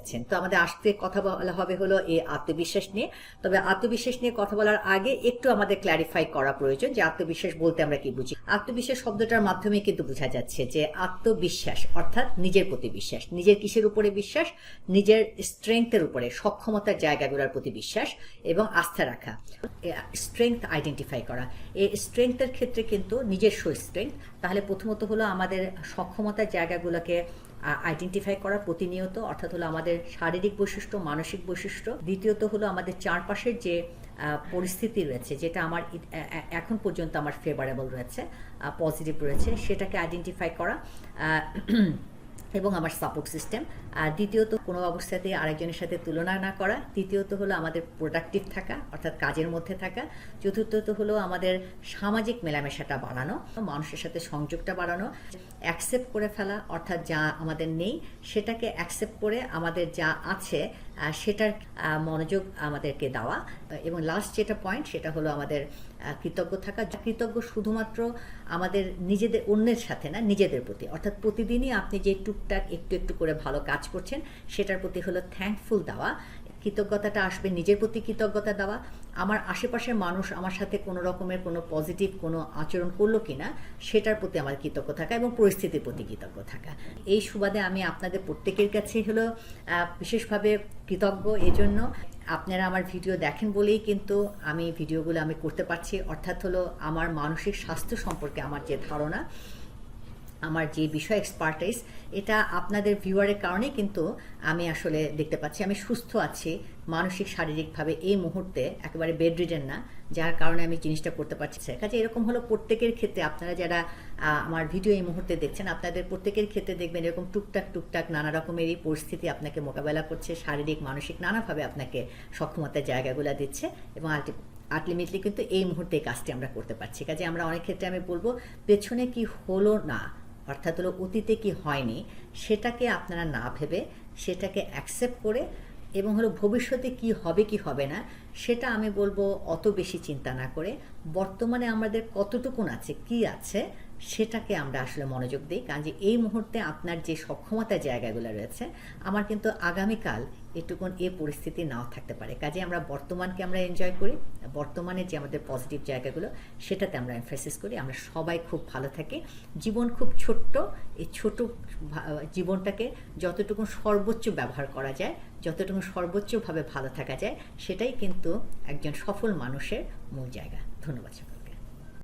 যাচ্ছেন তো আমাদের আজকে কথা বলা হবে হলো এই আত্মবিশ্বাস নিয়ে। তবে আত্মবিশ্বাস নিয়ে কথা বলার আগে একটু আমাদের ক্ল্যারিফাই করা প্রয়োজন যে আত্মবিশ্বাস বলতে আমরা কি বুঝি। আত্মবিশ্বাস শব্দটার মাধ্যমে কিন্তু বোঝা যাচ্ছে যে আত্মবিশ্বাস অর্থাৎ নিজের প্রতি বিশ্বাস, নিজের কিসের উপরে বিশ্বাস, নিজের স্ট্রেংথের উপরে, সক্ষমতার জায়গাগুলোর প্রতি বিশ্বাস এবং আস্থা রাখা স্ট্রেংথ আইডেন্টিফাই করা। এই স্ট্রেংথের ক্ষেত্রে কিন্তু নিজস্ব স্ট্রেংথ তাহলে প্রথমত হলো আমাদের সক্ষমতার জায়গাগুলোকে আইডেন্টিফাই করা প্রতিনিয়ত, অর্থাৎ হলো আমাদের শারীরিক বৈশিষ্ট্য, মানসিক বৈশিষ্ট্য। দ্বিতীয়ত হলো আমাদের চারপাশের যে পরিস্থিতি রয়েছে, যেটা আমার এখন পর্যন্ত আমার ফেভারেবল রয়েছে পজিটিভ রয়েছে, সেটাকে আইডেন্টিফাই করা। এবং আমার সাপোর্ট সিস্টেম আর দ্বিতীয়ত, কোনো অবস্থাতেই আরেকজনের সাথে তুলনা না করা। তৃতীয়ত হলো আমাদের প্রোডাক্টিভ থাকা, অর্থাৎ কাজের মধ্যে থাকা। চতুর্থত হলো আমাদের সামাজিক মেলামেশাটা বাড়ানো, মানুষের সাথে সংযোগটা বাড়ানো অ্যাকসেপ্ট করে ফেলা, অর্থাৎ যা আমাদের নেই, সেটাকে অ্যাকসেপ্ট করে আমাদের যা আছে সেটার মনোযোগ আমাদেরকে দেওয়া। এবং লাস্ট যেটা পয়েন্ট সেটা হলো আমাদের কৃতজ্ঞ থাকা। কৃতজ্ঞ শুধুমাত্র আমাদের নিজেদের অন্যের সাথে না, নিজেদের প্রতি। অর্থাৎ প্রতিদিনই আপনি যে টুকটাক একটু একটু করে ভালো কাজ করছেন, সেটার প্রতি হলো থ্যাঙ্কফুল দেওয়া, কৃতজ্ঞতাটা আসবে, নিজের প্রতি কৃতজ্ঞতা দেওয়া। আমার আশেপাশের মানুষ আমার সাথে কোনো রকমের কোনো পজিটিভ কোনো আচরণ করল কি না সেটার প্রতি আমার কৃতজ্ঞ থাকা এবং পরিস্থিতির প্রতি কৃতজ্ঞ থাকা। এই সুবাদে আমি আপনাদের প্রত্যেকের কাছে হলো বিশেষভাবে কৃতজ্ঞ। এজন্য আপনারা আমার ভিডিও দেখেন বলেই কিন্তু আমি ভিডিওগুলো আমি করতে পারছি। অর্থাৎ হলো আমার মানসিক স্বাস্থ্য সম্পর্কে আমার যে ধারণা আমার যে বিষয় এক্সপার্টাইজ এটা আপনাদের ভিউয়ারের কারণে কিন্তু আমি আসলে দেখতে পাচ্ছি, আমি সুস্থ আছি, মানসিক, শারীরিকভাবে এই মুহূর্তে একেবারে বেড রিডেন না, যার কারণে আমি জিনিসটা করতে পারছি কাজে এরকম হলো প্রত্যেকের ক্ষেত্রে, আপনারা যারা আমার ভিডিও এই মুহূর্তে দেখছেন, আপনাদের প্রত্যেকের ক্ষেত্রে দেখবেন এরকম টুকটাক টুকটাক নানা রকমেরই পরিস্থিতি আপনাকে মোকাবেলা করছে, শারীরিক, মানসিক নানাভাবে আপনাকে সক্ষমতার জায়গাগুলো দিচ্ছে এবং আলটি আলটিমেটলি কিন্তু এই মুহূর্তে এই কাজটি আমরা করতে পারছি। কাজে আমরা অনেক ক্ষেত্রে আমি বলব, পেছনে কি হলো না অর্থাৎ হলো অতীতে কি হয়নি, সেটাকে আপনারা না ভেবে সেটাকে অ্যাকসেপ্ট করে এবং হলো ভবিষ্যতে কি হবে কি হবে না, সেটা আমি বলব অত বেশি চিন্তা না করে, বর্তমানে আমাদের কতটুকুন আছে, কি আছে সেটাকে আমরা আসলে মনোযোগ দিই। কারণ যে এই মুহূর্তে আপনার যে সক্ষমতার জায়গাগুলো রয়েছে, আমার কিন্তু আগামীকাল এটুকুন এ পরিস্থিতি নাও থাকতে পারে। কাজে আমরা বর্তমানকে আমরা এনজয় করি, বর্তমানে যে আমাদের পজিটিভ জায়গাগুলো, সেটাতে আমরা এমফাসিস করি। আমরা সবাই খুব ভালো থাকি। জীবন খুব ছোট্ট। এই ছোট জীবনটাকে যতটুকু সর্বোচ্চ ব্যবহার করা যায় যতটুকু সর্বোচ্চভাবে ভালো থাকা যায়, সেটাই কিন্তু একজন সফল মানুষের মূল জায়গা। ধন্যবাদ সবাইকে।